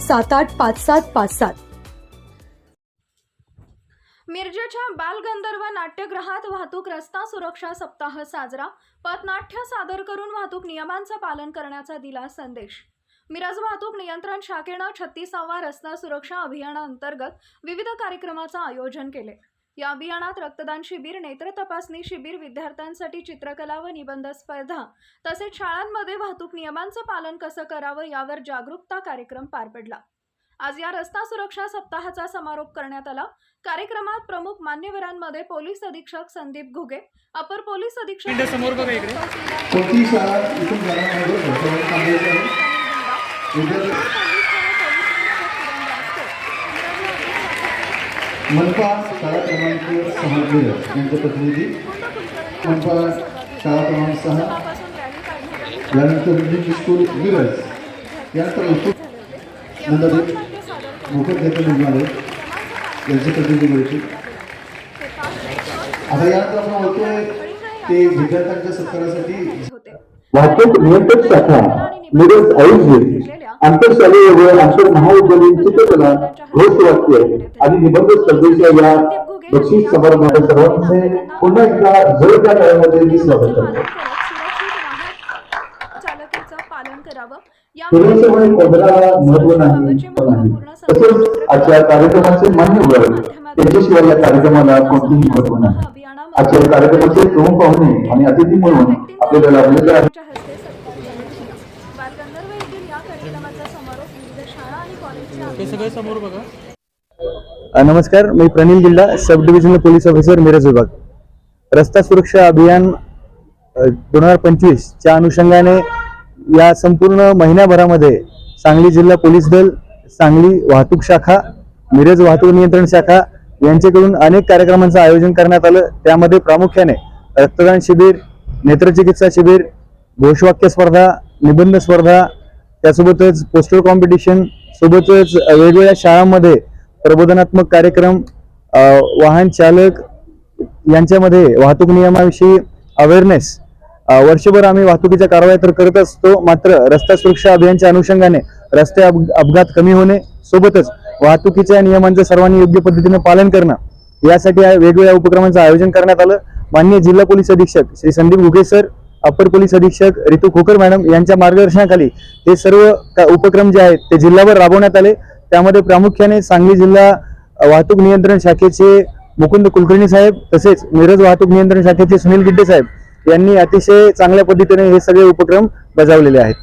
सात आठ पाच सात पाच सात. मिरजेच्या बालगंधर्व नाट्यगृहात वाहतूक रस्ता सुरक्षा सप्ताह साजरा. पथनाट्य सादर करून वाहतूक नियमांचं पालन करण्याचा दिला संदेश. मिरज वाहतूक नियंत्रण शाखेनं छत्तीसावा रस्ता सुरक्षा अभियानाअंतर्गत विविध कार्यक्रमाचं आयोजन केले. या अभियानात रक्तदान शिबिर नेत्र तपासणी शिबिर विद्यार्थ्यांसाठी चित्रकला व निबंध स्पर्धा तसेच शाळांमध्ये वाहतूक नियमांचं पालन कसं करावं यावर जागरूकता कार्यक्रम पार पडला. आज या रस्ता सुरक्षा सप्ताहाचा समारोप करण्यात आला. कार्यक्रमात प्रमुख मान्यवरांमध्ये पोलीस अधीक्षक संदीप घुगे अपर पोलीस अधीक्षक समोर मनपा शाळा क्रमांक सहा मिरज यांचे प्रतिनिधी? मनपा शाळा क्रमांक सहा. यानंतर इंग्लिश स्कूल मिरज. यानंतर उत्तूर नंतर मोफत देते निर्माणे यांचे प्रतिनिधी मिळतील आता यानंतर आपण बोलतोय ते विद्यार्थ्यांच्या सत्कारासाठी वाहतूक नियंत्रक शाखा मिरज आयोजित. आंतरशालेय व आंतर महाविद्यालयीन चित्रकला घोषवाक्य आणि निबंध स्पर्धेच्या या बक्षीस समारंभात सर्वांचे पुन्हा एकदा जोरदार टाळ्यांमध्ये मी स्वागत करतो. पूर्वीच्यामुळे पंधराला महत्त्व नाही पण नाही तसेच आजच्या कार्यक्रमाचे मान्यवर त्यांच्याशिवाय या कार्यक्रमाला कोणतेही महत्त्व नाही. आजच्या कार्यक्रमाचे प्रमुख पाहुणे आणि अतिथी म्हणून आपल्याला लाभलेले त्यांच्या हस्ते सत्कार करण्यात आला. बालगंधर्व येथील या कार्यक्रमाचा समारोप विविध शाळा आणि कॉलेजच्या हे सगळे समोर बघा. अ, नमस्कार मी प्रनिल जिल्हा sub divisional police officer Miraj विभाग. रस्ता सुरक्षा अभियान दोन हजार पंचवीसच्या अनुषंगाने या संपूर्ण महिन्याभरामध्ये सांगली जिल्हा पोलीस दल सांगली वाहतूक शाखा मिरज वाहतूक नियंत्रण शाखा यांच्याकडून अनेक कार्यक्रमांचं आयोजन करण्यात आलं. त्यामध्ये प्रामुख्याने रक्तदान शिबिर नेत्रचिकित्सा शिबिर घोषवाक्य स्पर्धा निबंध स्पर्धा त्यासोबतच पोस्टर कॉम्पिटिशन सोबतच वेगवेगळ्या शाळांमध्ये प्रबोधनात्मक कार्यक्रम वाहन चालक यांच्यामध्ये वाहतूक नियमाविषयी अवेअरनेस वर्षभर आम्ही वाहतुकीच्या कारवाया तर करत असतो मात्र रस्ता सुरक्षा अभियानच्या अनुषंगाने रस्ते अप- अपघात कमी होणे सोबतच वाहतुकीच्या नियमांचं सर्वांनी योग्य पद्धतीने पालन करणं यासाठी वेगवेगळ्या उपक्रमांचं आयोजन करण्यात आलं. माननीय जिल्हा पोलीस अधीक्षक श्री संदीप घुगे सर अपर पोलीस अधीक्षक रितू खोकर मॅडम यांच्या मार्गदर्शनाखाली हे सर्व उपक्रम जे आहेत ते जिल्हाभर राबवण्यात आले. त्यामध्ये प्रामुख्याने सांगली जिल्हा वाहतूक नियंत्रण शाखेचे मुकुंद कुलकर्णी साहेब तसेच मिरज वाहतूक नियंत्रण शाखेचे सुनील गिड्डे साहेब यांनी अतिशय चांगल्या पद्धतीने हे सगळे उपक्रम बजावलेले आहेत.